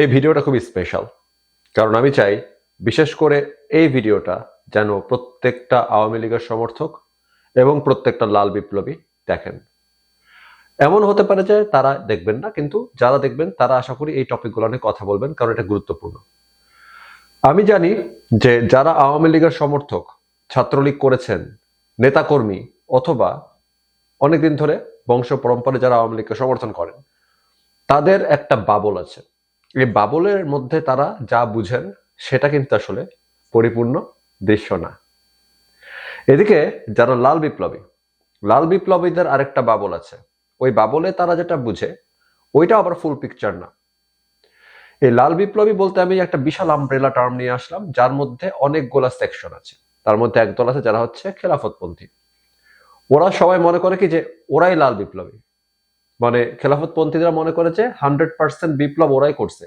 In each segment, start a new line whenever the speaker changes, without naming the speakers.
এই ভিডিওটা খুবই স্পেশাল কারণ আমি চাই, বিশেষ করে এই ভিডিওটা যেন প্রত্যেকটা আওয়ামী লীগের সমর্থক এবং প্রত্যেকটা লাল বিপ্লবী দেখেন। এমন হতে পারে যে তারা দেখবেন না, কিন্তু যারা দেখবেন, তারা আশা করি এই টপিকগুলো নিয়ে কথা বলবেন, কারণ এটা গুরুত্বপূর্ণ। আমি জানি যে যারা আওয়ামী লীগের সমর্থক, ছাত্রলীগ করেছেন, নেতাকর্মী, অথবা অনেকদিন ধরে বংশ পরম্পরায় যারা আওয়ামী লীগকে সমর্থন করেন, তাদের একটা বাবল আছে। এই বাবলের মধ্যে তারা যা বুঝেন, সেটা কিন্তু আসলে পরিপূর্ণ দৃশ্য না। এদিকে যারা লাল বিপ্লবী, লাল বিপ্লবীদের আরেকটা বাবল আছে। ওই বাবলে তারা যেটা বুঝে ওইটা আবার ফুল পিকচার না। এই লাল বিপ্লবী বলতে আমি একটা বিশাল আমব্রেলা টার্ম নিয়ে আসলাম, যার মধ্যে অনেকগুলা সেকশন আছে। তার মধ্যে একদল আছে যারা হচ্ছে খেলাফতপন্থী। ওরা সবাই মনে করে কি যে ওরাই লাল বিপ্লবী। মানে খেলাফতপন্থীরা মনে করে যে হান্ড্রেড পার্সেন্ট বিপ্লব ওরাই করছে।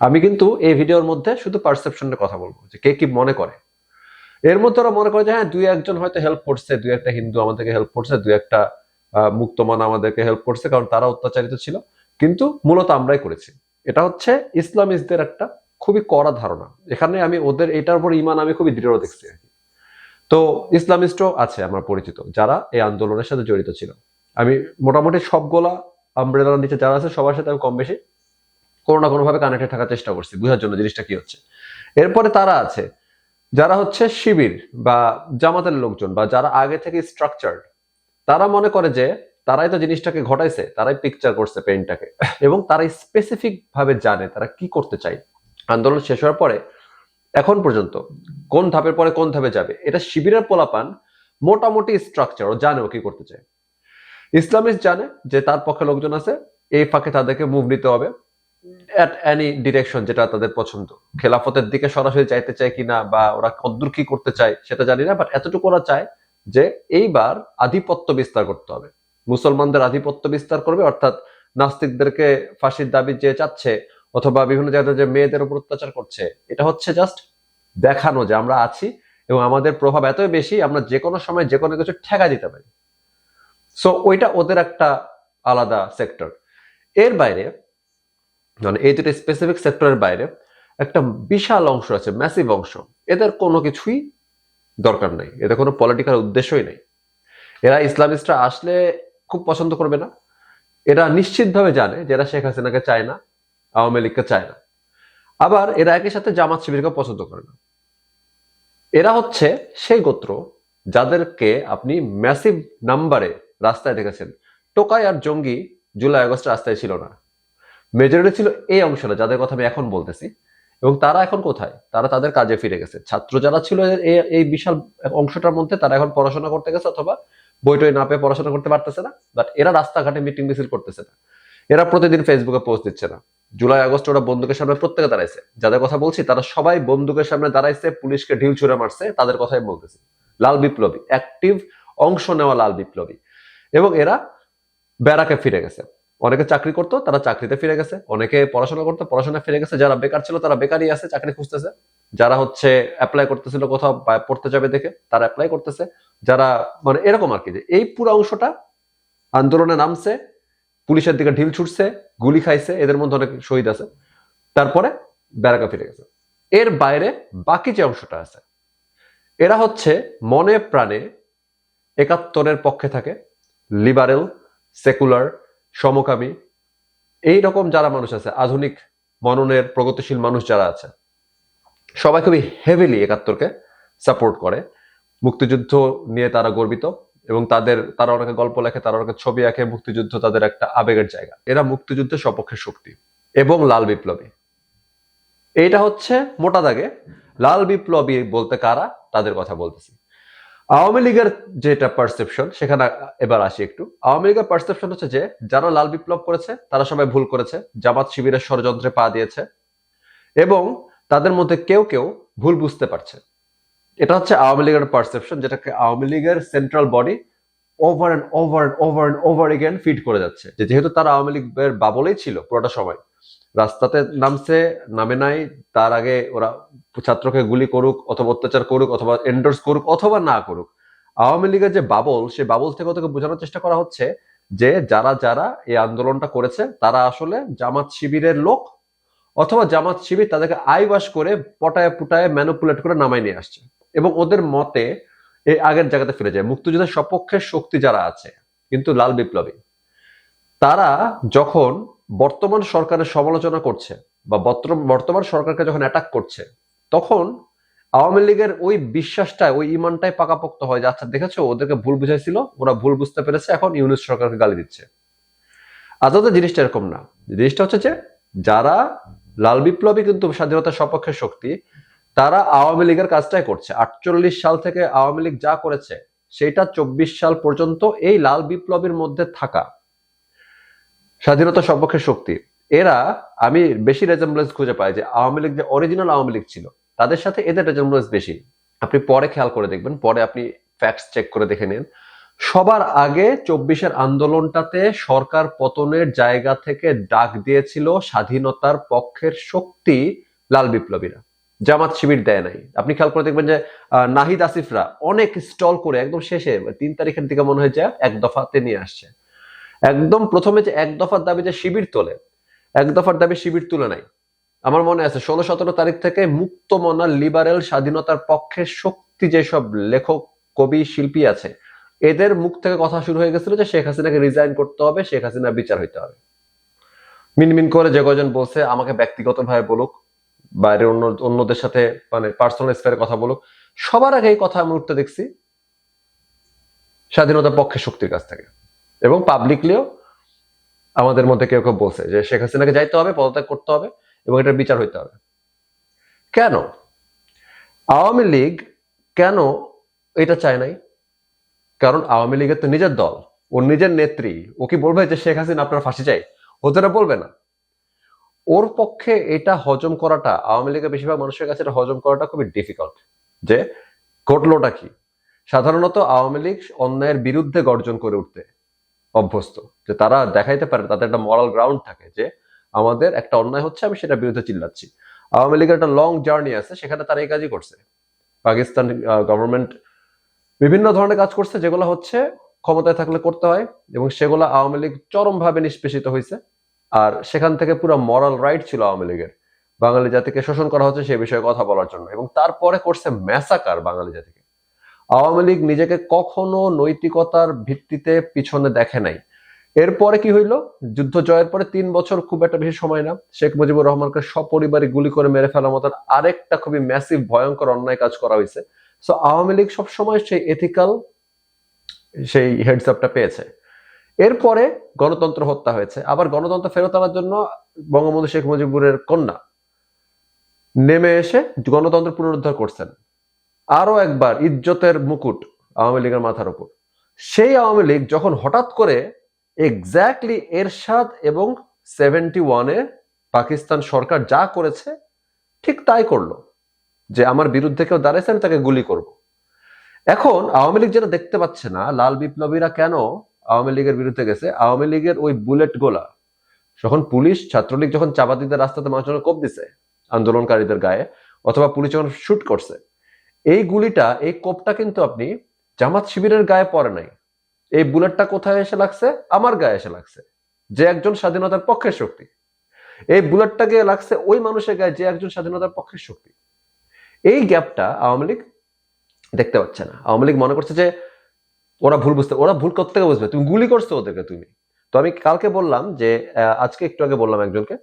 আমি কিন্তু এই ভিডিওর মধ্যে শুধু পারসেপশনের কথা বলব যে কে কি মনে করে। এর মধ্যে ওরা মনে করে যে হ্যাঁ দুই একজন হয়তো হেল্প করছে, দুই একটা হিন্দু আমাদেরকে হেল্প করছে, দুই একটা মুক্তমান আমাদেরকে হেল্প করছে, কারণ তারা অত্যাচারিত ছিল। কিন্তু মূলত আমরাই করেছি। এটা হচ্ছে ইসলামিস্টদের একটা খুবই কড়া ধারণা। এখানে আমি ওদের, এটার উপর ইমান আমি খুবই দৃঢ় দেখছি তো ইসলামিস্টও আছে আমার পরিচিত, যারা এই আন্দোলনের সাথে জড়িত ছিল। আমি মোটামুটি সবগুলা আমব্রেলার নিচে যারা আছে সবার সাথে আমি কম বেশি কোনো না কোনো ভাবে কানেক্টে থাকার চেষ্টা করছি, বুঝার জন্য জিনিসটা কি হচ্ছে। এরপরে তারা আছে, যারা হচ্ছে শিবির বা জামাতের লোকজন বা যারা আগে থেকে স্ট্রাকচার্ড তারা মনে করে যে তারাই তো জিনিসটাকে ঘটাইছে, তারাই পিকচার করছে পেইন্টটাকে এবং তারাই স্পেসিফিক ভাবে জানে তারা কি করতে চায়। আন্দোলন শেষ হওয়ার পরে, এখন পর্যন্ত কোন ধাপের পরে কোন ধাপে যাবে, এটা শিবিরের পোলাপান মোটামুটি স্ট্রাকচার ও জানে ও কি করতে চায়। ইসলামিস্ট জানে যে তার পক্ষে লোকজন আছে, এই ফাঁকে তাদেরকে মুভ নিতে হবে অ্যাট এনি ডিরেকশন যেটা তাদের পছন্দ। খেলাফতের দিকে সরাসরি চাইতে চায় কিনা বা ওরা কদ্দূর কি করতে চায় সেটা জানি না বাট এতটুকু ওরা চায় যে এইবার আধিপত্য বিস্তার করতে হবে। মুসলমানদের আধিপত্য বিস্তার করবে, অর্থাৎ নাস্তিকদেরকে ফাঁসির দাবি যে চাচ্ছে অথবা বিভিন্ন জায়গায় যে মেয়েদের উপর অত্যাচার করছে, এটা হচ্ছে জাস্ট দেখানো যে আমরা আছি এবং আমাদের প্রভাব এতই বেশি, আমরা যে কোনো সময় যে কোনো কিছু ঠেকা দিতে পারি। সো ওইটা ওদের একটা আলাদা সেক্টর এর বাইরে মানে এই দুটো স্পেসিফিক সেক্টরের বাইরে একটা বিশাল অংশ আছে ম্যাসিভ অংশ। এদের কোনো কিছুই দরকার নাই। এদের কোনো পলিটিক্যাল উদ্দেশ্যই নেই। এরা ইসলামিস্টরা আসলে খুব পছন্দ করবে না। এরা নিশ্চিতভাবে জানে যে এরা শেখ হাসিনাকে চায় না, আওয়ামী লীগকে চায় না। আবার এরা একই সাথে জামাত শিবিরকে পছন্দ করে না। এরা হচ্ছে সেই গোত্র যাদেরকে আপনি ম্যাসিভ নাম্বারে রাস্তায় দেখেছেন। টোকাই আর জঙ্গি জুলাই, আগস্ট রাস্তায় ছিল না। মেজরিটি ছিল এই অংশটা, যাদের কথা আমি এখন বলতেছি। এবং তারা এখন কোথায়? তারা তাদের কাজে ফিরে গেছে। ছাত্র যারা ছিল এই বিশাল অংশটার মধ্যে তারা এখন পড়াশোনা করতে গেছে অথবা বইটই না পেয়ে পড়াশোনা করতে পারতেছে না। বাট এরা রাস্তাঘাটে মিটিং মিছিল করতেছে না। এরা প্রতিদিন ফেসবুকে পোস্ট দিচ্ছে না। জুলাই, আগস্ট ওরা বন্দুকের সামনে প্রত্যেকে দাঁড়াইছে। যাদের কথা বলছি, তারা সবাই বন্দুকের সামনে দাঁড়াইছে, পুলিশকে ঢিল ছুঁড়ে মারছে, তাদের কথাই বলতেছি। লাল বিপ্লবী অ্যাক্টিভ অংশ নেওয়া লাল বিপ্লবী। এবং এরা ব্যারাকে ফিরে গেছে। অনেকে চাকরি করতো, তারা চাকরিতে ফিরে গেছে। অনেকে পড়াশোনা করতো, পড়াশোনা ফিরে গেছে। যারা বেকার ছিল, তারা বেকারই আছে, চাকরি খুঁজতেছে। যারা হচ্ছে অ্যাপ্লাই করতেছিল কোথাও পড়তে যাবে দেখে, তারা অ্যাপ্লাই করতেছে। যারা মানে এরকম আর কি যে এই পুরো অংশটা আন্দোলনে নামছে, পুলিশের দিকে ঢিল ছুটছে, গুলি খাইছে, এদের মধ্যে অনেক শহীদ আছে। তারপরে ব্যারাকা ফিরে গেছে। এর বাইরে বাকি যে অংশটা আছে, এরা হচ্ছে মনে প্রাণে একাত্তরের পক্ষে থাকে। লিবারেল সেকুলার সমকামী এই রকম যারা মানুষ আছে, আধুনিক মননের প্রগতিশীল মানুষ যারা আছে, সবাই খুবই হেভিলি একাত্তরকে সাপোর্ট করে। মুক্তিযুদ্ধ নিয়ে তারা গর্বিত এবং তাদের, তারা অনেকে গল্প লেখে, তারা অনেকে ছবি আঁকে, মুক্তিযুদ্ধ তাদের একটা আবেগের জায়গা। এরা মুক্তিযুদ্ধের সপক্ষে শক্তি এবং লাল বিপ্লবী। এইটা হচ্ছে মোটা দাগে, লাল বিপ্লবী বলতে কারা? তাদের কথা বলতেছি। আওয়ামী লীগের যেটা পারসেপশন সেখানে এবার আসি একটু। আওয়ামী লীগের পারসেপশন হচ্ছে যে, যারা লাল বিপ্লব করেছে, তারা সবাই ভুল করেছে। জামাত শিবিরের ষড়যন্ত্রে পা দিয়েছে। এবং তাদের মধ্যে কেউ কেউ ভুল বুঝতে পারছে। এটা হচ্ছে আওয়ামী লীগের পারসেপশন যেটাকে আওয়ামী লীগের central body over and over and over and over again fit করে যাচ্ছে। যে যেহেতু তারা আওয়ামী লীগের বাবলেই ছিল পুরোটা সময়। রাস্তাতে নামছে, নামে নাই, তার আগে ওরা ছাত্রকে গুলি করুক অথবা অত্যাচার করুক অথবা এন্ডোর্স করুক অথবা না করুক। আওয়ামী লীগের যে বাবল, সে বাবল থেকে ওদেরকে বোঝানোর চেষ্টা করা হচ্ছে যে যারা যারা এই আন্দোলনটা করেছে, তারা আসলে জামাত শিবিরের লোক অথবা জামাত শিবির তাদেরকে আইবাস করে পটায় পুটায় ম্যানুপুলেট করে নামাই নিয়ে আসছে এবং ওদের মতে এই আগের জায়গাতে ফিরে যায়। মুক্তিযুদ্ধের সপক্ষের শক্তি যারা আছে, কিন্তু লাল বিপ্লবী, তারা যখন বর্তমান সরকারের সমালোচনা করছে বা বর্ত- বর্তমান সরকারকে যখন অ্যাটাক করছে, তখন আওয়ামী লীগের ওই বিশ্বাসটাই ওই ইমানটাই পাকাপোক্ত হয় যে আচ্ছা দেখেছ? ওদেরকে ভুল বুঝাইছিল, ওরা ভুল বুঝতে পেরেছে, এখন ইউনুস সরকারকে গালি দিচ্ছে। আদতে জিনিসটা এরকম না। জিনিসটা হচ্ছে যে, যারা লাল বিপ্লবী কিন্তু স্বাধীনতার সপক্ষের শক্তি, তারা আওয়ামী লীগের কাজটাই করছে। আটচল্লিশ সাল থেকে আওয়ামী লীগ যা করেছে সেটা চব্বিশ সাল পর্যন্ত এই লাল বিপ্লবীর মধ্যে থাকা। স্বাধীনতা সপক্ষের শক্তি। এরা, আমি বেশি রেজেম্বলেন্স খুঁজে পাই যে আওয়ামী লীগ যে অরিজিনাল আওয়ামী লীগ ছিল, তাদের সাথে এদের রেজেম্বলেন্স বেশি। আপনি পরে খেয়াল করে দেখবেন, পরে আপনি ফ্যাক্টস চেক করে দেখে নিন। সবার আগে চব্বিশের আন্দোলনটাতে সরকার পতনের জায়গা থেকে ডাক দিয়েছিল স্বাধীনতার পক্ষের শক্তি লাল বিপ্লবীরা। জামাত শিবির দেয় নাই। আপনি খেয়াল করে দেখবেন যে নাহিদ আসিফরা অনেক স্টল করে একদম শেষে, তিন তারিখের দিকে মনে হয় যে এক দফাতে নিয়ে আসছে। একদম প্রথমে যে এক দফার দাবি যে শিবির তোলে, এক দফার দাবি শিবির তুলে নাই। আমার মনে আছে, ষোলো সতেরো তারিখ থেকে মুক্ত মনা লিবারেল স্বাধীনতার পক্ষে শক্তি যেসব লেখক, কবি, শিল্পী আছে, এদের মুখ থেকে কথা শুরু হয়ে গেছিল যে শেখ হাসিনাকে রিজাইন করতে হবে, শেখ হাসিনার বিচার হইতে হবে। মিনমিন করে যে কজন বলছে, আমাকে ব্যক্তিগতভাবে বলুক, বাইরে অন্য, অন্যদের সাথে মানে পার্সোনাল স্পেয়ারে কথা বলুক, সবার আগে এই কথা আমি উঠতে দেখছি স্বাধীনতার পক্ষে শক্তির কাছ থেকে। এবং পাবলিকলিও আমাদের মধ্যে কেউ কেউ বলছে যে শেখ হাসিনাকে যাইতে হবে, পদত্যাগ করতে হবে এবং এটার বিচার হইতে হবে। কেন? আওয়ামী লীগ কেন এটা চায় নাই? কারণ আওয়ামী লীগের তো নিজের দল ওর নিজের নেত্রী, ও কি বলবে যে শেখ হাসিনা আপনার ফাঁসি চাই? ও তো বলবে না। ওর পক্ষে এটা হজম করাটা, আওয়ামী লীগের বেশিরভাগ মানুষের কাছে এটা হজম করাটা খুবই ডিফিকাল্ট যে ঘটলোটা কি? সাধারণত আওয়ামী লীগ অন্যায়ের বিরুদ্ধে গর্জন করে উঠতে। অভ্যস্ত। যে তারা দেখাইতে পারে, তাদের একটা মরাল গ্রাউন্ড থাকে যে আমাদের একটা অন্যায় হচ্ছে, আমি সেটার বিরুদ্ধে চিল্লাচ্ছি। আওয়ামী লীগের একটা লং জার্নি আছে, সেখানে তারা এই কাজই করছে। পাকিস্তান গভর্নমেন্ট বিভিন্ন ধরনের কাজ করছে, যেগুলো হচ্ছে ক্ষমতায় থাকলে করতে হয় এবং সেগুলো আওয়ামী লীগ চরমভাবে নিষ্পেষিত হয়েছে আর সেখান থেকে পুরো মরাল রাইট ছিল আওয়ামী লীগের। বাঙালি জাতিকে শোষণ করা হচ্ছে সে বিষয়ে কথা বলার জন্য। এবং তারপরে করছে ম্যাসাকার বাঙালি জাতিকে। আওয়ামী লীগ নিজেকে কখনো নৈতিকতার ভিত্তিতে পিছনে দেখে নাই। এরপরে কি হইল? যুদ্ধ জয়ের পরে তিন বছর খুব একটা বেশি সময় না। শেখ মুজিবুর রহমানকে সপরিবারে গুলি করে মেরে ফেলার মতন আরেকটা খুবই ম্যাসিভ ভয়ঙ্কর অন্যায় কাজ করা হয়েছে সো আওয়ামী লীগ সবসময় সেই এথিক্যাল সেই হেডসআপটা পেয়েছে। এরপরে গণতন্ত্র হত্যা হয়েছে। আবার গণতন্ত্র ফেরত আনার জন্য বঙ্গবন্ধু শেখ মুজিবুরের কন্যা নেমে এসে গণতন্ত্র পুনরুদ্ধার করছেন। আরও একবার ইজ্জতের মুকুট আওয়ামী লীগের মাথার উপর। সেই আওয়ামী লীগ যখন হঠাৎ করে এক্স্যাক্টলি এরশাদ এবং সেভেন্টি ওয়ানে পাকিস্তান সরকার যা করেছে, ঠিক তাই করল যে আমার বিরুদ্ধে কেউ দাঁড়াইছে, আমি তাকে গুলি করব। এখন আওয়ামী লীগ যেটা দেখতে পাচ্ছে না, লাল বিপ্লবীরা কেন আওয়ামী লীগের বিরুদ্ধে গেছে? আওয়ামী লীগের ওই বুলেট গোলা, যখন পুলিশ ছাত্রলীগ যখন চাপাতিদের রাস্তাতে মানুষজন কোপ দিছে, আন্দোলনকারীদের গায়ে, অথবা পুলিশ যখন শুট করছে এই গুলিটা, এই কোপটা কিন্তু আপনি জামাত শিবিরের গায়ে পড়ে নাই। এই বুলেটটা কোথায় এসে লাগছে? আমার গায়ে এসে লাগছে। যে একজন স্বাধীনতার পক্ষের শক্তি। এই বুলেটটা গিয়ে লাগছে ওই মানুষের গায়ে যে একজন স্বাধীনতার পক্ষের শক্তি। এই গ্যাপটা আওয়ামী লীগ দেখতে পাচ্ছে না। আওয়ামী লীগ মনে করছে যে ওরা ভুল বুঝতে, ওরা ভুল করতে বুঝবে। তুমি গুলি করছ ওদেরকে তুমি। তো আমি কালকে বললাম যে আজকে একটু আগে বললাম একজনকে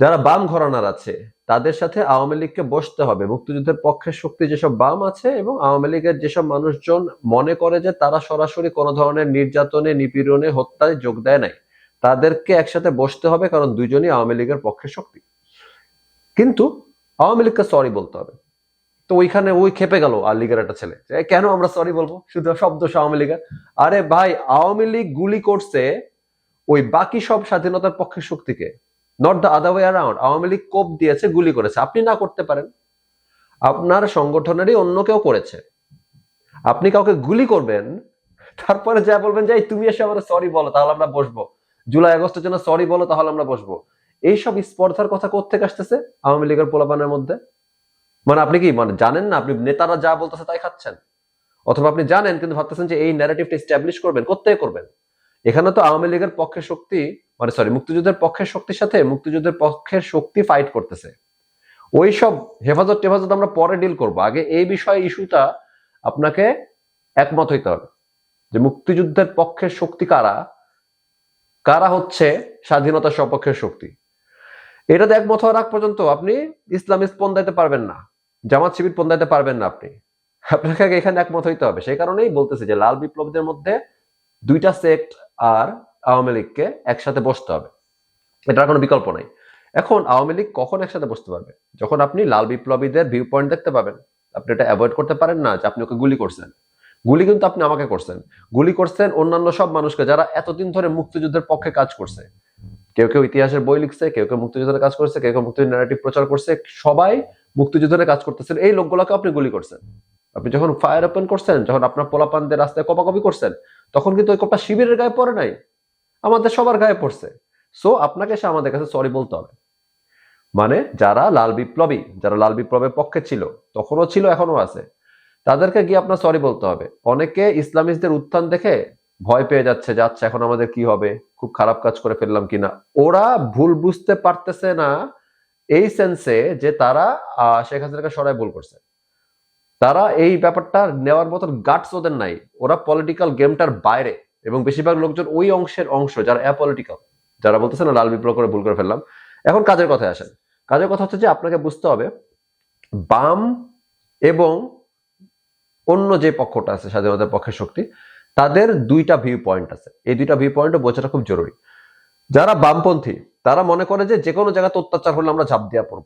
যারা বাম ঘরানার আছে, তাদের সাথে আওয়ামী লীগকে বসতে হবে। মুক্তিযুদ্ধের পক্ষের শক্তি যেসব বাম আছে এবং আওয়ামী লীগের যেসব মানুষজন মনে করে যে তারা সরাসরি কোনো ধরনের নির্যাতনে, নিপীড়নে, হত্যায় যোগ দেয় নাই, তাদেরকে একসাথে বসতে হবে কারণ দুইজনই আওয়ামী লীগের পক্ষে শক্তি। কিন্তু আওয়ামী লীগকে সরি বলতে হবে। তো ওইখানে ওই খেপে গেল আর লীগের একটা ছেলে। কেন আমরা সরি বলব? শুধু শব্দ আওয়ামী লীগের। আরে ভাই, আওয়ামী লীগ গুলি করছে ওই বাকি সব স্বাধীনতার পক্ষের শক্তিকে। Not the other way around Awami League কোপ দিয়েছে, গুলি করেছে। আপনি না করতে পারেন। আপনার সংগঠনেরই অন্য কেউ করেছে। আপনি কাউকে গুলি করবেন, তারপরে যা বলবেন যে তুমি এসে আমার সরি বলো, তাহলে আমরা বসবো। জুলাই আগস্টের জন্য সরি বলো, তাহলে আমরা বসবো। এইসব স্পর্ধার কথা কোথেকে আসতেছে আওয়ামী লীগের পোলাপানের মধ্যে? মানে আপনি কি মানে জানেন না? আপনি নেতারা যা বলতেছে তাই খাচ্ছেন? অথবা আপনি জানেন, কিন্তু ভাবতেছেন যে এই ন্যারেটিভটা এস্টাবলিশ করবেন কোথেকে করবেন। এখানে তো আওয়ামী লীগের পক্ষের শক্তি মানে সরি মুক্তিযুদ্ধের পক্ষের শক্তির সাথে মুক্তিযুদ্ধের পক্ষের শক্তি ফাইট করতেছে। ওই সব হেফাজত টেফাজত আমরা পরে ডিল করব। আগে এই বিষয়ে ইস্যুটা আপনাকে একমত হইতে হবে যে মুক্তিযুদ্ধের পক্ষের শক্তি কারা? কারা হচ্ছে স্বাধীনতার সপক্ষের শক্তি? এটাতে একমত হওয়ার আগ পর্যন্ত আপনি ইসলামিস্ট পন্দাইতে পারবেন না, জামাত শিবির পন্দাইতে পারবেন না আপনি। আপনাকে এখানে একমত হইতে হবে। সেই কারণেই বলতেছে যে লাল বিপ্লবীদের মধ্যে দুইটা সেক্ট আর আওয়ামী লীগকে একসাথে বসতে হবে। এটার কোনো বিকল্প নাই। এখন আওয়ামী লীগ কখন একসাথে বসতে পারবে? যখন আপনি লাল বিপ্লবীদের ভিউ পয়েন্ট দেখতে পাবেন, আপনি এটা অ্যাভয়েড করতে পারেন না যে আপনি ওকে গুলি করছেন। গুলি কিন্তু আপনি আমাকে করছেন। গুলি করছেন অন্যান্য সব মানুষকে যারা এতদিন ধরে মুক্তিযুদ্ধের পক্ষে কাজ করছে। কেউ কেউ ইতিহাসের বই লিখছে, কেউ কেউ মুক্তিযুদ্ধের কাজ করছে, কেউ কেউ মুক্তিযুদ্ধ ন্যারেটিভ প্রচার করছে, সবাই মুক্তিযুদ্ধের কাজ করতেছেন। এই লোকগুলোকে আপনি গুলি করছেন। আপনি যখন ফায়ার ওপেন করছেন, যখন আপনার পোলাপানদের রাস্তায় কপাকপি করছেন, তখন কিন্তু ওই কপটা শিবিরের গায়ে পড়ে নাই। আমাদের সবার গায়ে পড়ছে। সো আপনাকে সে আমাদের কাছে সরি বলতে হবে। মানে যারা লাল বিপ্লবী, যারা লাল বিপ্লবের পক্ষে ছিল, তখনও ছিল এখনও আছে, তাদেরকে গিয়ে আপনার সরি বলতে হবে। অনেকে ইসলামিস্টদের উত্থান দেখে ভয় পেয়ে যাচ্ছে যাচ্ছে এখন আমাদের কি হবে? খুব খারাপ কাজ করে ফেললাম কিনা? ওরা ভুল বুঝতে পারতেছে না, এই সেন্সে যে তারা শেখ হাসিনাকে সরাই ভুল করছে। তারা এই ব্যাপারটা নেওয়ার মতন গাটস ওদের নাই। ওরা পলিটিক্যাল গেমটার বাইরে। এবং বেশিরভাগ লোকজন ওই অংশের অংশ যারা অ্যাপলিটিক্যাল যারা বলতেছে না, লাল বিপ্লব করে ভুল করে ফেললাম। এখন কাজের কথায় আসেন। কাজের কথা হচ্ছে যে, আপনাকে বুঝতে হবে, বাম এবং অন্য যে পক্ষটা আছে, স্বাধীনতার পক্ষের শক্তি, তাদের দুইটা ভিউ পয়েন্ট আছে। এই দুইটা ভিউ পয়েন্ট বোঝাটা খুব জরুরি। যারা বামপন্থী, তারা মনে করে যে যে কোনো জায়গাতে অত্যাচার হলে আমরা ঝাঁপ দেওয়া পড়ব।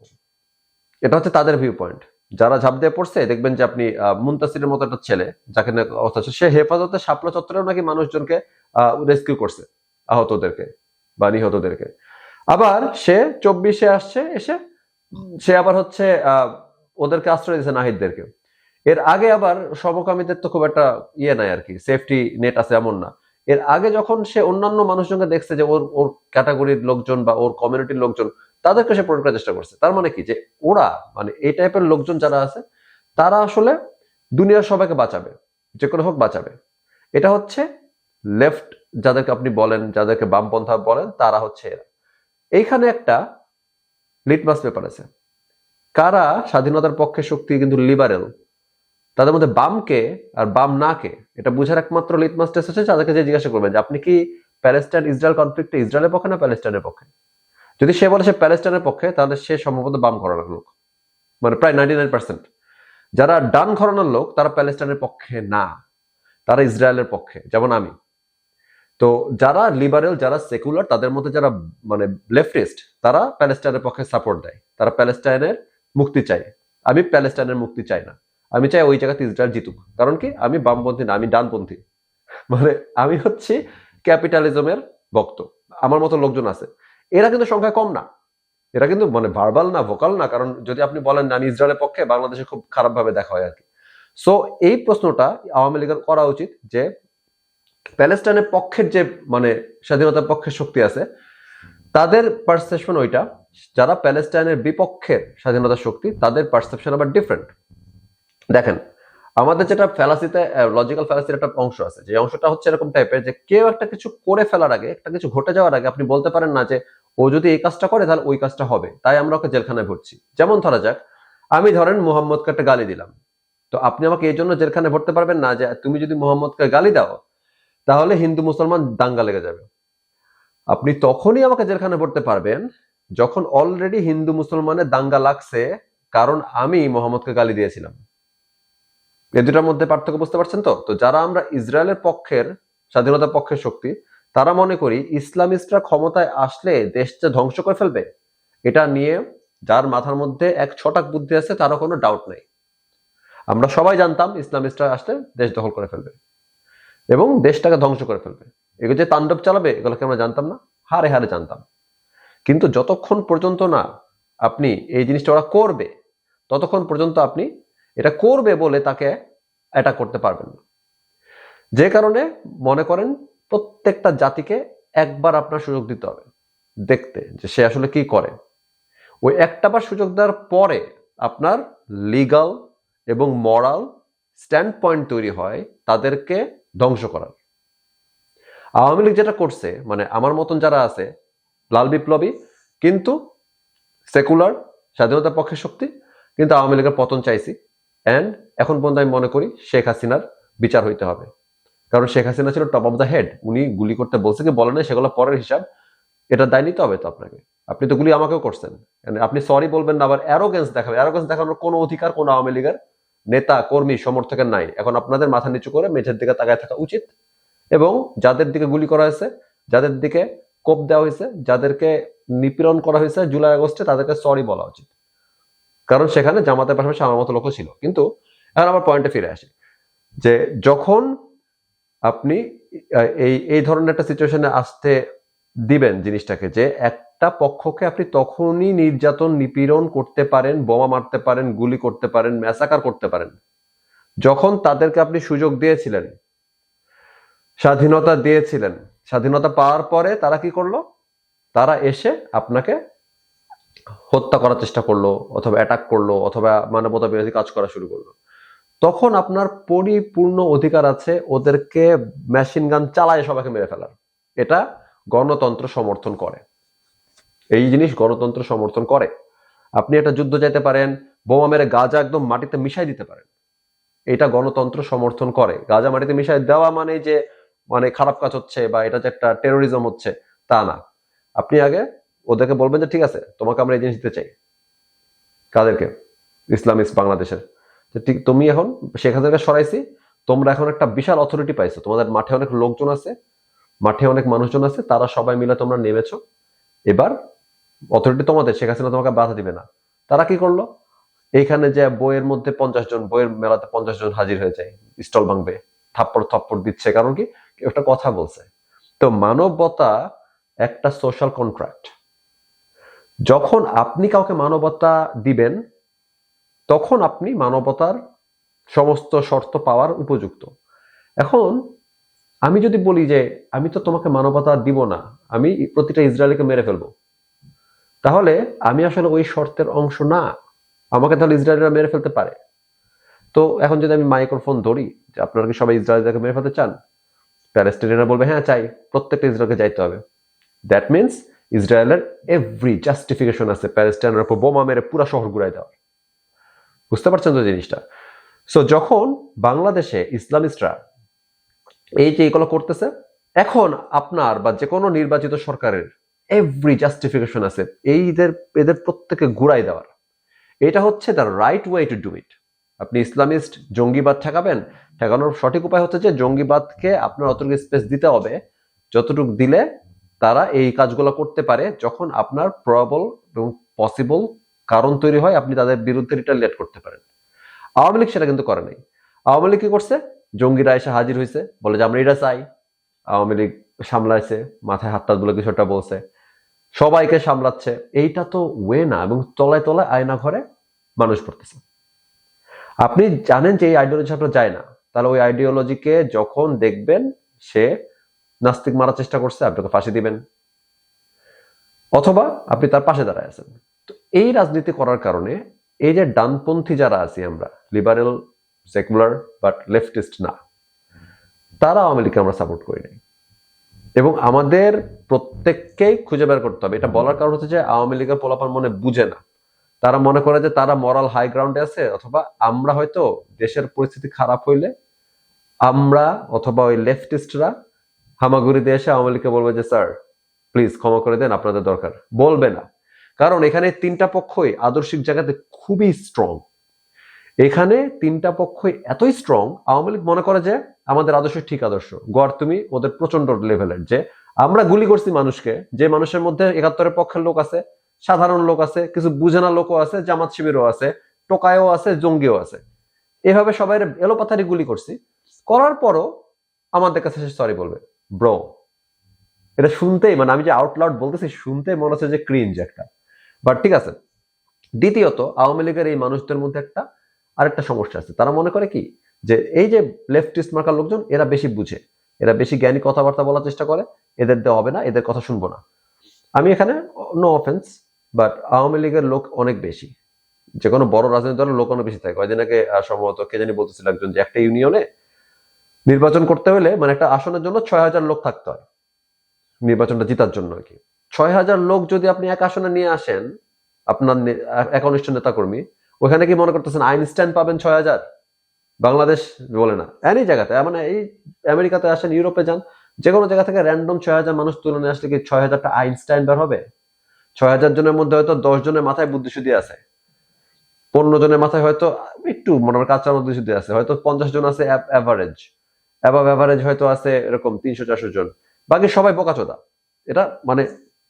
এটা হচ্ছে তাদের ভিউ পয়েন্ট যারা ঝাঁপ দিয়ে পড়ছে, দেখবেন যে আপনি মুনতাসিরের মতো একটা ছেলে, যাকে অবস্থা সে হেফাজতে শাপলা চত্বরেও নাকি মানুষজনকে রেস্কিউ করছে, আহতদেরকে বা নিহতদেরকে। আবার সে চব্বিশে আসছে, এসে সে আবার হচ্ছে ওদেরকে আশ্রয় দিয়েছে নাহিদদেরকে। এর আগে আবার সমকামীদের তো খুব একটা ইয়ে নাই আর কি সেফটি নেট আছে এমন না। এর আগে যখন সে অন্যান্য মানুষজনকে দেখছে যে ওর ওর ক্যাটাগরির লোকজন বা ওর কমিউনিটির লোকজন তাদেরকে সে প্রয়োগ করার চেষ্টা করছে। তার মানে কি? যে ওরা মানে এই টাইপের লোকজন যারা আছে, তারা আসলে দুনিয়ার সবাইকে বাঁচাবে, যে কোনো হোক বাঁচাবে। এটা হচ্ছে লেফট যাদেরকে আপনি বলেন, যাদেরকে বামপন্থা বলেন, তারা হচ্ছে এরা। এইখানে একটা লিটমাস পেপার আছে। কারা স্বাধীনতার পক্ষে শক্তি, কিন্তু লিবারেল তাদের মধ্যে বামকে আর বাম নাকে, এটা বুঝার একমাত্র লিটমাস টেস্ট হচ্ছে তাদেরকে যে জিজ্ঞাসা করবেন যে, আপনি কি প্যালেস্টাইন ইসরায়েল কনফ্লিক্টে ইসরায়েলের পক্ষে না প্যালেস্টাইনের পক্ষে? যদি সে বলে সে প্যালেস্টাইনের পক্ষে, তাহলে সে সম্ভবত বাম ঘরানার লোক। মানে প্রায় নাইনটি নাইন পার্সেন্ট যারা ডান ঘরানার লোক, তারা প্যালেস্টাইনের পক্ষে না। তারা ইসরায়েলের পক্ষে, যেমন আমি। তো যারা লিবারেল যারা সেকুলার তাদের মধ্যে যারা মানে লেফটিস্ট তারা প্যালেস্টাইনের পক্ষে সাপোর্ট দেয়। তারা প্যালেস্টাইনের মুক্তি চায়। আমি প্যালেস্টাইনের মুক্তি চাই না। আমি চাই ওই জায়গাতে ইসরায়েল জিতুক। কারণ কি? আমি বামপন্থী না, আমি ডানপন্থী। মানে আমি হচ্ছি ক্যাপিটালিজমের ভক্ত। আমার মতো লোকজন আছে। এরা কিন্তু সংখ্যা কম না। এরা কিন্তু মানে ভার্বাল না ভোকাল না, কারণ যদি আপনি বলেন আমি ইসরায়েলের পক্ষে, বাংলাদেশে খুব খারাপ ভাবে দেখা হয় আর কি সো এই প্রশ্নটা আওয়ামী লীগের করা উচিত যে, প্যালেস্টাইনের পক্ষের যে মানে স্বাধীনতার পক্ষের শক্তি আছে, তাদের পারসেপশন ওইটা, যারা প্যালেস্টাইনের বিপক্ষের স্বাধীনতার শক্তি, তাদের পারসেপশন আবার ডিফারেন্ট দেখেন, আমাদের যেটা ফ্যালাসিতে লজিক্যাল ফ্যালাসির একটা অংশ আছে। যে অংশটা হচ্ছে এরকম টাইপের যে কেউ একটা কিছু করে ফেলার আগে, একটা কিছু ঘটে যাওয়ার আগে আপনি বলতে পারেন না যে ও যদি এই কাজটা করে, তাহলে ওই কাজটা হবে। তাই আমরা ওকে জেলখানায় ভরছি। যেমন ধরা যাক, আমি ধরেন মোহাম্মদকে একটা গালি দিলাম। তো আপনি আমাকে এই জন্য জেলখানায় ভরতে পারবেন না যে তুমি যদি মোহাম্মদকে গালি দাও, তাহলে হিন্দু মুসলমান দাঙ্গা লেগে যাবে। আপনি তখনই আমাকে জেলখানায় ভরতে পারবেন যখন অলরেডি হিন্দু মুসলমানের দাঙ্গা লাগছে, কারণ আমি মোহাম্মদকে গালি দিয়েছিলাম। এ দুটার মধ্যে পার্থক্য বুঝতে পারছেন তো? তো যারা আমরা ইসরায়েলের পক্ষের স্বাধীনতার পক্ষের শক্তি তারা মনে করি ইসলামিস্টরা ক্ষমতায় আসলে দেশটা ধ্বংস করে ফেলবে। এটা নিয়ে যার মাথার মধ্যে এক ছটাক বুদ্ধি আছে, তারও কোনো ডাউট নেই। আমরা সবাই জানতাম ইসলামিস্টরা আসলে দেশ দখল করে ফেলবে এবং দেশটাকে ধ্বংস করে ফেলবে। এগুলো যে তাণ্ডব চালাবে, এগুলোকে আমরা জানতাম না, হারে হারে জানতাম। কিন্তু যতক্ষণ পর্যন্ত না আপনি এই জিনিসটা ওরা করবে, ততক্ষণ পর্যন্ত আপনি এটা করবে বলে তাকে অ্যাটাক করতে পারবেন না। যে কারণে মনে করেন প্রত্যেকটা জাতিকে একবার আপনার সুযোগ দিতে হবে দেখতে যে সে আসলে কি করে। ওই একটা বার সুযোগ দেওয়ার পরে আপনার লিগাল এবং মরাল স্ট্যান্ড পয়েন্ট তৈরি হয় তাদেরকে ধ্বংস করার। আওয়ামী লীগ যেটা করছে মানে আমার মতন যারা আছে, লাল বিপ্লবী, কিন্তু সেকুলার স্বাধীনতার পক্ষের শক্তি, কিন্তু আওয়ামী লীগের পতন চাইছি। অ্যান্ড এখন পর্যন্ত আমি মনে করি শেখ হাসিনার বিচার হইতে হবে। কারণ শেখ হাসিনা ছিল টপ অফ দ্য হেড উনি গুলি করতে বলছে কি, বলে না সেগুলো পরের হিসাব। এটা দায় নিতে হবে তো আপনাকে। আপনি তো গুলি আমাকেও করছেন। আপনি সরি বলবেন না, আবার অ্যারোগেন্স দেখাবে। অ্যারোগেন্স দেখানোর কোনো অধিকার কোনো আওয়ামী লীগের নেতা, কর্মী, সমর্থকের নাই। এখন আপনাদের মাথা নিচু করে মেঝের দিকে তাকায় থাকা উচিত। এবং যাদের দিকে গুলি করা হয়েছে, যাদের দিকে কোপ দেওয়া হয়েছে, যাদেরকে নিপীড়ন করা হয়েছে জুলাই আগস্টে, তাদেরকে সরি বলা উচিত। কারণ সেখানে জামাতের পাশাপাশি আমার মতো লোকও ছিল। কিন্তু এখন আমার পয়েন্টে ফিরে আসি। যে যখন আপনি এই এই ধরনের একটা সিচুয়েশনে আসতে দিবেন জিনিসটাকে যে একটা পক্ষকে আপনি তখনই নির্যাতন, নিপীড়ন করতে পারেন, বোমা মারতে পারেন, গুলি করতে পারেন ম্যাসাকার করতে পারেন। যখন তাদেরকে আপনি সুযোগ দিয়েছিলেন, স্বাধীনতা দিয়েছিলেন, স্বাধীনতা পাওয়ার পরে তারা কি করল? তারা এসে আপনাকে হত্যা করার চেষ্টা করল, অথবা অ্যাটাক করল, অথবা মানবতা বিরোধী কাজ করা শুরু করল। তখন আপনার পরিপূর্ণ অধিকার আছে ওদেরকে মেশিন গান চালায় সবাইকে মেরে ফেলার। এটা গণতন্ত্র সমর্থন করে। এই জিনিস গণতন্ত্র সমর্থন করে। আপনি একটা যুদ্ধ যেতে পারেন, বোমা মেরে গাজা একদম মাটিতে মিশাই দিতে পারেন। এটা গণতন্ত্র সমর্থন করে। গাজা মাটিতে মিশাই দেওয়া মানে যে মানে খারাপ কাজ হচ্ছে বা এটা যে একটা টেরোরিজম হচ্ছে, তা না। আপনি আগে ওদেরকে বলবেন যে, ঠিক আছে, তোমাকে আমরা এই জিনিস দিতে চাই। কাদেরকে? ইসলামিস্ট বাংলাদেশের। যে তুমি এখন শেখ হাসিনাকে সরাইছি, তোমরা এখন একটা বিশাল অথরিটি পাইছো। তোমাদের মাঠে অনেক লোকজন আছে, মাঠে অনেক মানুষজন আছে, তারা সবাই মিলে তোমরা নেমেছো। এবার অথরিটি তোমাদের, শেখ হাসিনা তোমাকে বাধা দিবে না। তারা কি করল? এইখানে যে বইয়ের মধ্যে পঞ্চাশ জন, বইয়ের মেলাতে পঞ্চাশ জন হাজির হয়ে যায়, স্টল ভাঙবে, থাপ্পড় থাপ্পড় দিচ্ছে, কারণ কি? একটা কথা বলছে। তো মানবতা একটা সোশ্যাল কন্ট্রাক্ট যখন আপনি কাউকে মানবতা দিবেন তখন আপনি মানবতার সমস্ত শর্ত পাওয়ার উপযুক্ত। এখন, আমি যদি বলি যে, আমি তো তোমাকে মানবতা দিব না, আমি প্রতিটা ইসরায়েলকে মেরে ফেলব। তাহলে আমি আসলে ওই শর্তের অংশ না, আমাকে তাহলে ইসরায়েলরা মেরে ফেলতে পারে। তো এখন যদি আমি মাইক্রোফোন ধরি, যে আপনারা কি সবাই ইসরায়েলকে মেরে ফেলতে চান? প্যালেস্টাইনিয়ানরা বলবে হ্যাঁ চাই, প্রত্যেকটা ইসরায়েলকে যাইতে হবে। দ্যাট মিনস ইসরায়েলের এভরি জাস্টিফিকেশন আছে প্যালেস্টাইনের উপর বোমা মেরে পুরো শহর ঘুরাই দেওয়ার। বুঝতে পারছেন তো জিনিসটা? সো যখন বাংলাদেশে ইসলামিস্টরা এই যে এগুলো করতেছে, এখন আপনার বা যে কোনো নির্বাচিত সরকারের এভরি জাস্টিফিকেশন আছে, এইদের, এদের প্রত্যেকে ঘুরাই দেওয়ার। এটা হচ্ছে the right way to do it আপনি ইসলামিস্ট, জঙ্গিবাদ ঠেকাবেন, ঠেকানোর সঠিক উপায় হচ্ছে যে জঙ্গিবাদকে আপনার অতটুকু স্পেস দিতে হবে, যতটুকু দিলে তারা এই কাজগুলো করতে পারে, যখন আপনার প্রবল এবং পসিবল কারণ তৈরি হয়, আপনি তাদের বিরুদ্ধে রিটালিয়েট করতে পারেন। আওয়ামী লীগ সেটা কিন্তু করে নাই। আওয়ামী লীগ কি করছে? জঙ্গিরা এসে হাজির হয়েছে বলে যে, আমরা এটা চাই। আওয়ামী লীগ সামলাইছে, মাথায় হাত টাত বলে কিছু একটা বলছে। সবাইকে সামলাচ্ছে। এইটা তো ওয়ে না, এবং তলায় তলায় আয়না ঘরে মানুষ পড়তেছে। আপনি জানেন যে এই আইডিওলজি আপনার যায় না। তাহলে ওই আইডিওলজিকে যখন দেখবেন, সে নাস্তিক মারার চেষ্টা করছে আপনাকে ফাঁসি দিবেন। অথবা আপনি তার পাশে দাঁড়ায় আছেন। এই রাজনীতি করার কারণে এই যে ডানপন্থী যারা আছি আমরা লিবারেল সেকুলার বাট লেফটিস্ট না তারা আওয়ামী লীগকে আমরা সাপোর্ট করি নাই। এবং আমাদের প্রত্যেককেই খুঁজে বের করতে হবে। এটা বলার কারণ হচ্ছে যে আওয়ামী লীগের পোলাপান মনে বুঝে না। তারা মনে করে যে তারা মরাল হাই গ্রাউন্ডে আছে, অথবা আমরা হয়তো দেশের পরিস্থিতি খারাপ হইলে আমরা অথবা ওই লেফটিস্টরা হামাগুড়ি দিয়ে এসে আওয়ামী লীগকে বলবে যে স্যার প্লিজ ক্ষমা করে দেন, আপনাদের দরকার। বলবে না। কারণ এখানে তিনটা পক্ষই আদর্শিক জায়গাতে খুবই স্ট্রং এখানে তিনটা পক্ষই এতই স্ট্রং আওয়ামী লীগ মনে করে যে আমাদের আদর্শ ঠিক আদর্শ। গড় তুমি ওদের প্রচণ্ড লেভেলের যে আমরা গুলি করছি মানুষকে, যে মানুষের মধ্যে একাত্তরের পক্ষের লোক আছে, সাধারণ লোক আছে, কিছু বুঝেনা লোকও আছে, জামাত শিবিরও আছে, টোকায়ও আছে, জঙ্গিও আছে। এভাবে সবাই এলোপাথারি গুলি করছি। করার পরও আমাদের কাছে সে সরি বলবে ব্রো এটা শুনতেই মানে আমি যে আউটলাউড বলতেছি, শুনতেই মনে হচ্ছে যে ক্রিঞ্জ একটা। বাট ঠিক আছে। দ্বিতীয়ত, আওয়ামী লীগের এই মানুষদের মধ্যে একটা আরেকটা সমস্যা আছে। তারা মনে করে কি? যে এই যে লেফটিস্ট মার্কার লোকজন, এরা বেশি বুঝে। এরা বেশি জ্ঞানী কথাবার্তা বলার চেষ্টা করে। এদের দেওয়া হবে না, এদের কথা শুনব না। আমি এখানে নো অফেন্স বাট আওয়ামী লীগের লোক অনেক বেশি। যে কোনো বড় রাজনৈতিক দলের লোক অনেক বেশি থাকে। কয়দিন আগে সম্ভবত কে জানি বলতেছিল একজন যে একটা ইউনিয়নে নির্বাচন করতে হলে মানে একটা আসনের জন্য ছয় হাজার লোক থাকতে হয়। নির্বাচনটা জিতার জন্য আর কি। ছয় হাজার লোক যদি আপনি এক আসনে নিয়ে আসেন, আপনার একনিষ্ঠ নেতাকর্মী, ওখানে কি মনে করতেছেন আইনস্টাইন পাবেন ছয় হাজার বাংলাদেশ বলে না। এনি জায়গাতে মানে এই আমেরিকাতে আসেন, ইউরোপে যান যে কোনো জায়গা থেকে র্যান্ডম ছয় হাজার মানুষ তুলে নিয়ে আসলে কি ছয় হাজারটা আইনস্টাইন বের হবে? ছয় হাজার জনের মধ্যে হয়তো দশ জনের মাথায় বুদ্ধিশুদ্ধি আছে। পনেরো জনের মাথায় হয়তো একটু মনে কাঁচা বুদ্ধিশুদ্ধি আছে। হয়তো পঞ্চাশ জন আছে অ্যাভারেজ অ্যাভাব অ্যাভারেজ হয়তো আছে এরকম তিনশো চারশো জন। বাকি সবাই বোকাচোদা। এটা মানে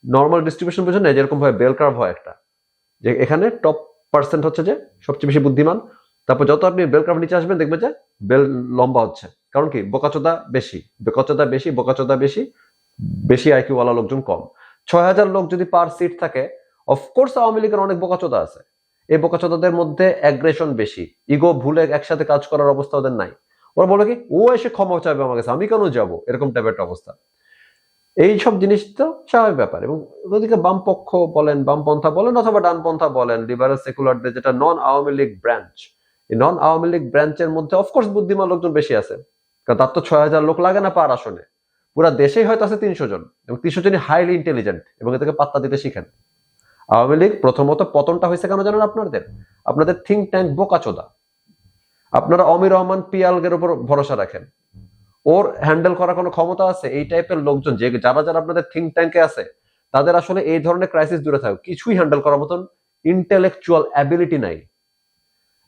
নর্মাল ডিস্ট্রিবিউশন বুঝে না যেরকম ভাবে বেল কার্ভ হয় একটা। যে এখানে টপ পার্সেন্ট হচ্ছে যে সবচেয়ে বেশি বুদ্ধিমান, তারপর যত আপনি বেল কার্ভ নিচে আসবেন দেখবেন যে বেল লম্বা হচ্ছে। কারণ কি? বোকাচোদা বেশি। বোকাচোদা বেশি বোকাচোদা বেশি বেশি আইকিউ ওয়ালা লোকজন কম। ছয় হাজার লোক যদি পার সিট থাকে অফকোর্স আওয়ামী লীগের অনেক বোকাচোদা আছে। এই বোকাচোদাদের মধ্যে অ্যাগ্রেশন বেশি। ইগো ভুলে একসাথে কাজ করার অবস্থা ওদের নাই। ওরা বলে কি, ও এসে ক্ষমা চাইবে আমার কাছে, আমি কেন যাব? এরকম টাইপের একটা অবস্থা। এই সব জিনিস তো স্বাভাবিক ব্যাপার। এবং ওদিকে বামপক্ষ বলেন, বামপন্থা বলেন অথবা ডানপন্থা বলেন লিবারাল সেকুলারদের যেটা নন আওয়ামী লীগ ব্রাঞ্চ এই নন আওয়ামী লীগ ব্রাঞ্চের মধ্যে অফকোর্স বুদ্ধিমান লোকজন বেশি আছে। কারণ তার তো ছয় হাজার লোক লাগে না পার আসনে। পুরা দেশেই হয়তো আছে তিনশো জন। এবং তিনশো জনই হাইলি ইন্টেলিজেন্ট এবং এদেরকে পাত্তা দিতে শিখেন। আওয়ামী লীগ প্রথমত পতনটা হয়েছে কেন জানেন আপনাদের? আপনাদের থিঙ্ক ট্যাঙ্ক বোকাচোদা আপনারা অমির রহমান পিয়ালগের উপর ভরসা রাখেন। ওর হ্যান্ডেল করার কোনো ক্ষমতা আছে? এই টাইপের লোকজন যে যারা যারা আপনাদের থিঙ্ক ট্যাঙ্কে আছে, তাদের আসলে এই ধরনের ক্রাইসিস দূরে থাকে কিছুই হ্যান্ডেল করার মতন ইন্টেলেকচুয়াল অ্যাবিলিটি নাই।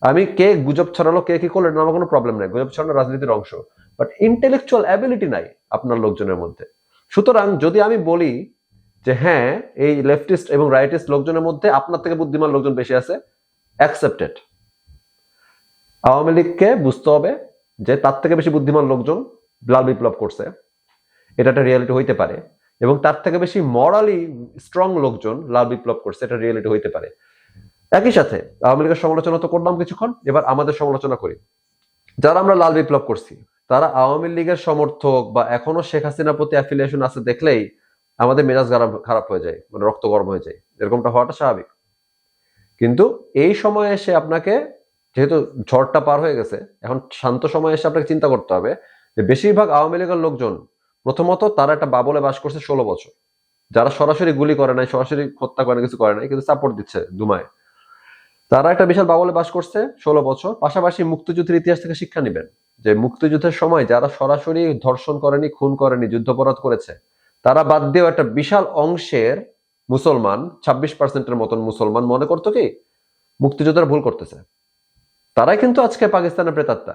আমি কে গুজব ছড়ালো, কে কি করল এটা আমার কোনো প্রবলেম নাই। গুজব ছড়ানো রাজনীতির অংশ। বাট ইন্টেলেকচুয়াল অ্যাবিলিটি নাই আপনার লোকজনের মধ্যে। সুতরাং যদি আমি বলি যে হ্যাঁ এই লেফটিস্ট এবং রাইটিস্ট লোকজনের মধ্যে আপনার থেকে বুদ্ধিমান লোকজন বেশি আছে অ্যাকসেপ্টেড আওয়ামী লীগকে বুঝতে হবে যে তার থেকে বেশি বুদ্ধিমান লোকজন লাল বিপ্লব করছে, এটা একটা রিয়েলিটি হইতে পারে। এবং তার থেকে বেশি মরালি স্ট্রং লোকজন লাল বিপ্লব করছে, এটা রিয়েলিটি হইতে পারে। একই সাথে আওয়ামী লীগের সমালোচনা তো করলাম কিছুক্ষণ, এবার আমাদের সমালোচনা করি। যারা আমরা লাল বিপ্লব করছি, তারা আওয়ামী লীগের সমর্থক বা এখনও শেখ হাসিনার প্রতি অ্যাফিলিয়েশন আছে দেখলেই আমাদের মেজাজ খারাপ খারাপ হয়ে যায় মানে রক্ত গরম হয়ে যায়। এরকমটা হওয়াটা স্বাভাবিক। কিন্তু এই সময় এসে আপনাকে, যেহেতু ঝড়টা পার হয়ে গেছে, এখন শান্ত সময় এসে আপনাকে চিন্তা করতে হবে যে বেশিরভাগ আওয়ামী লীগের লোকজন, প্রথমত তারা একটা বাবলে বাস করছে ষোলো বছর। যারা সরাসরি গুলি করে নাই, সরাসরি হত্যা করে কিছু করে নাই, কিন্তু সাপোর্ট দিচ্ছে দুমায়। তারা একটা বিশাল বাবলে বাস করছে ষোলো বছর, পাশাপাশি মুক্তিযুদ্ধের ইতিহাস থেকে শিক্ষা নেবেন। যে মুক্তিযুদ্ধের সময় যারা সরাসরি ধর্ষণ করেনি, খুন করেনি, যুদ্ধাপরাধ করেছে, তারা বাদ দিয়েও একটা বিশাল অংশের মুসলমান, ছাব্বিশ পার্সেন্টের মতন মুসলমান মনে করতো কি, মুক্তিযোদ্ধারা ভুল করতেছে। তারাই কিন্তু আজকে পাকিস্তানের প্রেতাত্মা।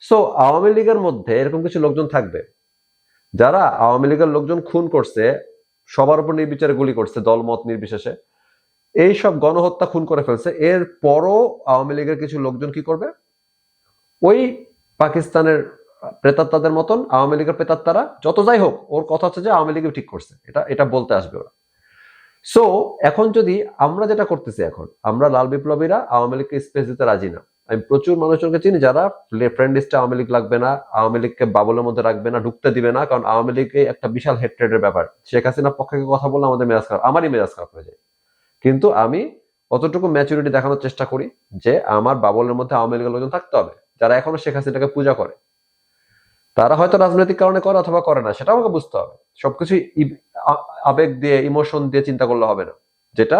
সো আওয়ামী লীগের মধ্যে এরকম কিছু লোকজন থাকবে। যারা আওয়ামী লীগের লোকজন খুন করছে, সবার উপর নির্বিচারে গুলি করছে, দলমত নির্বিশেষে, এই সব গণহত্যা খুন করে ফেলছে। এর পরও আওয়ামী লীগের কিছু লোকজন কি করবে? ওই পাকিস্তানের প্রেতাত্মাদের মতন, আওয়ামী লীগের প্রেতাত্মারা, যত যাই হোক, ওর কথা হচ্ছে যে আওয়ামী লীগই ঠিক করছে। এটা এটা বলতে আসবে ওরা। সো এখন যদি আমরা যেটা করতেছি এখন, আমরা লাল বিপ্লবীরা আওয়ামী লীগকে স্পেস দিতে রাজি না আমি প্রচুর মানুষজনকে চিনি যারা ফ্রেন্ড লিস্টে আওয়ামী লীগ লাগবে না, আওয়ামী লীগকে বাবলের মধ্যে রাখবে না, ঢুকতে দিবে না, কারণ আওয়ামী লীগে একটা বিশাল হেট্রেডের ব্যাপার। শেখ হাসিনার পক্ষে কথা বললে আমাদের মেজাজ খারাপ আমারই মেজাজ খারাপ হয়ে যায়। কিন্তু আমি অতটুকু ম্যাচুরিটি দেখানোর চেষ্টা করি যে আমার বাবলের মধ্যে আওয়ামী লীগের লোকজন থাকতে হবে, যারা এখনও শেখ হাসিনাকে পূজা করে। তারা হয়তো রাজনৈতিক কারণে করে অথবা করে না, সেটা আমাকে বুঝতে হবে। সবকিছু আবেগ দিয়ে ইমোশন দিয়ে চিন্তা করলে হবে না। যেটা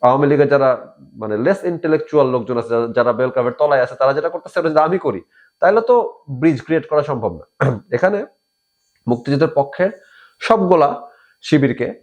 আওয়ামী লীগের যারা মানে লেস ইন্টেলেকচুয়াল লোকজন আছে, যারা- বেল কার্ভের তলায় আছে, তারা যেটা করতেছে ওটা আমি করি তাহলে তো ব্রিজ ক্রিয়েট করা সম্ভব না। এখানে মুক্তিযুদ্ধের পক্ষের সবগুলা শিবিরকে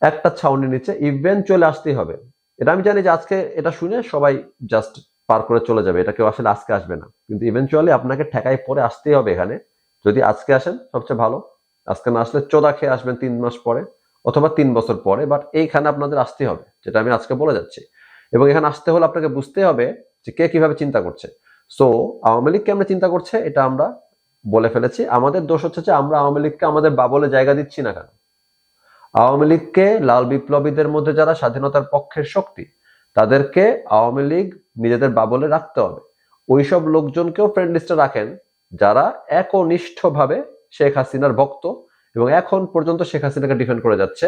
একটা ছাউনির নিচে ইভেন্চুয়ালি আসতেই হবে। এটা আমি জানি যে আজকে এটা শুনে সবাই জাস্ট পার করে চলে যাবে, এটা কেউ আসলে আজকে আসবে না। কিন্তু ইভেন্চুয়ালি আপনাকে ঠেকাই পরে আসতেই হবে এখানে। যদি আজকে আসেন, সবচেয়ে ভালো। আজকে না আসলে চোদা খেয়ে আসবেন তিন মাস পরে। অথবা তিন বছর পরে বাট এইখানে আপনাদের আসতেই হবে, যেটা আমি আজকে বলে যাচ্ছি। এবং এখানে আসতে হলে আপনাকে বুঝতে হবে যে কে কীভাবে চিন্তা করছে। সো আওয়ামী লীগ কেমন চিন্তা করছে, এটা আমরা বলে ফেলেছি। আমাদের দোষ হচ্ছে যে আমরা আওয়ামী লীগকে আমাদের বাবলে জায়গা দিচ্ছি না কেন? আওয়ামী লীগকে লাল বিপ্লবীদের মধ্যে যারা স্বাধীনতার পক্ষের শক্তি, তাদেরকে আওয়ামী লীগ নিজেদের বাবলে রাখতে হবে। ওইসব লোকজনকেও ফ্রেন্ড লিস্টে রাখেন যারা একনিষ্ঠভাবে শেখ হাসিনার ভক্ত এবং এখন পর্যন্ত শেখ হাসিনাকে ডিফেন্ড করে যাচ্ছে,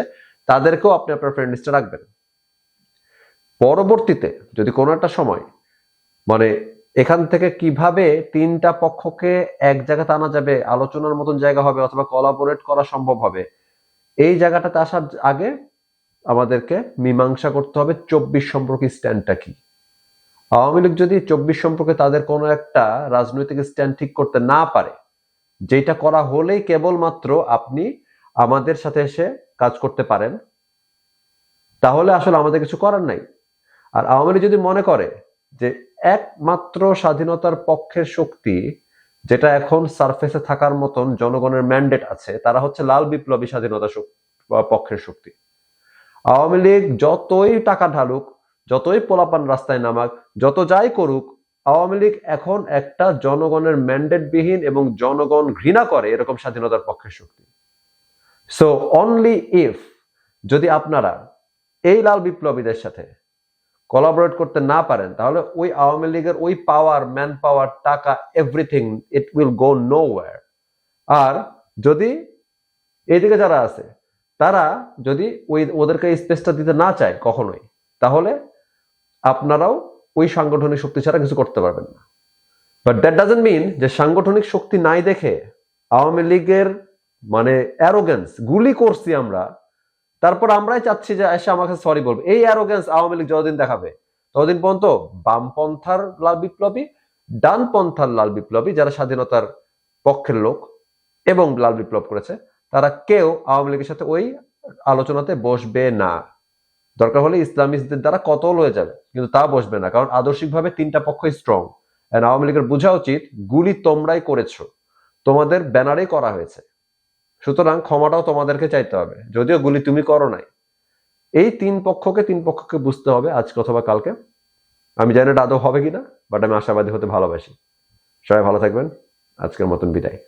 তাদেরকেও আপনি আপনার ফ্রেন্ড লিস্টে রাখবেন। পরবর্তীতে যদি কোনো একটা সময় মানে এখান থেকে কীভাবে তিনটা পক্ষকে এক জায়গাতে আনা যাবে, আলোচনার মতন জায়গা হবে অথবা কোলাবোরেট করা সম্ভব হবে, এই জায়গাটাতে আসার আগে আমাদেরকে মীমাংসা করতে হবে চব্বিশ সম্পর্কে স্ট্যান্ডটা কি। আওয়ামী লীগ যদি চব্বিশ সম্পর্কে তাদের কোনো একটা রাজনৈতিক স্ট্যান্ড ঠিক করতে না পারে যেটা করা হলেই কেবলমাত্র আপনি আমাদের সাথে এসে কাজ করতে পারেন। তাহলে আসলে আমাদের কিছু করার নাই। আর আওয়ামী লীগ যদি মনে করে যে একমাত্র স্বাধীনতার পক্ষের শক্তি যেটা এখন সারফেসে থাকার মতন জনগণের ম্যান্ডেট আছে, তারা হচ্ছে লাল বিপ্লবী স্বাধীনতা পক্ষের শক্তি। আওয়ামী লীগ যতই টাকা ঢালুক, যতই পোলাপান রাস্তায় নামাক, যত যাই করুক আওয়ামী লীগ এখন একটা জনগণের ম্যান্ডেট বিহীন এবং জনগণ ঘৃণা করে এরকম স্বাধীনতার পক্ষের শক্তি। সো অনলি ইফ যদি আপনারা এই লাল বিপ্লবীদের সাথে কোলাবোরেট করতে না পারেন, তাহলে ওই আওয়ামী লীগের ওই পাওয়ার ম্যান পাওয়ার টাকা everything it will go no আর যদি এইদিকে যারা আছে, তারা যদি ওই, ওদেরকে স্পেসটা দিতে না চায় কখনোই, তাহলে আপনারাও ওই সাংগঠনিক শক্তি ছাড়া কিছু করতে পারবেন না। বাট দ্যাট ডাজেন্ট মিন যে সাংগঠনিক শক্তি নাই দেখে আওয়ামী লীগের মানে অ্যারোগেন্স গুলি করছি আমরা, তারপর আমরাই চাচ্ছি যে এসে আমাকে সরি বলবে। এই অ্যারোগেন্স আওয়ামী লীগ যতদিন দেখাবে, ততদিন পর্যন্ত বামপন্থার লাল বিপ্লবী, ডানপন্থার লাল বিপ্লবী, যারা স্বাধীনতার পক্ষের লোক এবং লাল বিপ্লব করেছে, তারা কেউ আওয়ামী লীগের সাথে ওই আলোচনাতে বসবে না। দরকার হলে ইসলামিস্টদের দ্বারা কতল হয়ে যাবে, কিন্তু তা বসবে না, কারণ আদর্শিকভাবে তিনটা পক্ষ স্ট্রং এন্ড আওয়ামী লীগের বোঝা উচিত, গুলি তোমরাই করেছ, তোমাদের ব্যানারেই করা হয়েছে। সুতরাং ক্ষমাটাও তোমাদেরকে চাইতে হবে, যদিও গুলি তুমি করো নাই। এই তিন পক্ষকে তিন পক্ষকে বুঝতে হবে আজকে অথবা কালকে। আমি জানি এটা আদৌ হবে কিনা বাট আমি আশাবাদী হতে ভালোবাসি। সবাই ভালো থাকবেন। আজকের মতন বিদায়।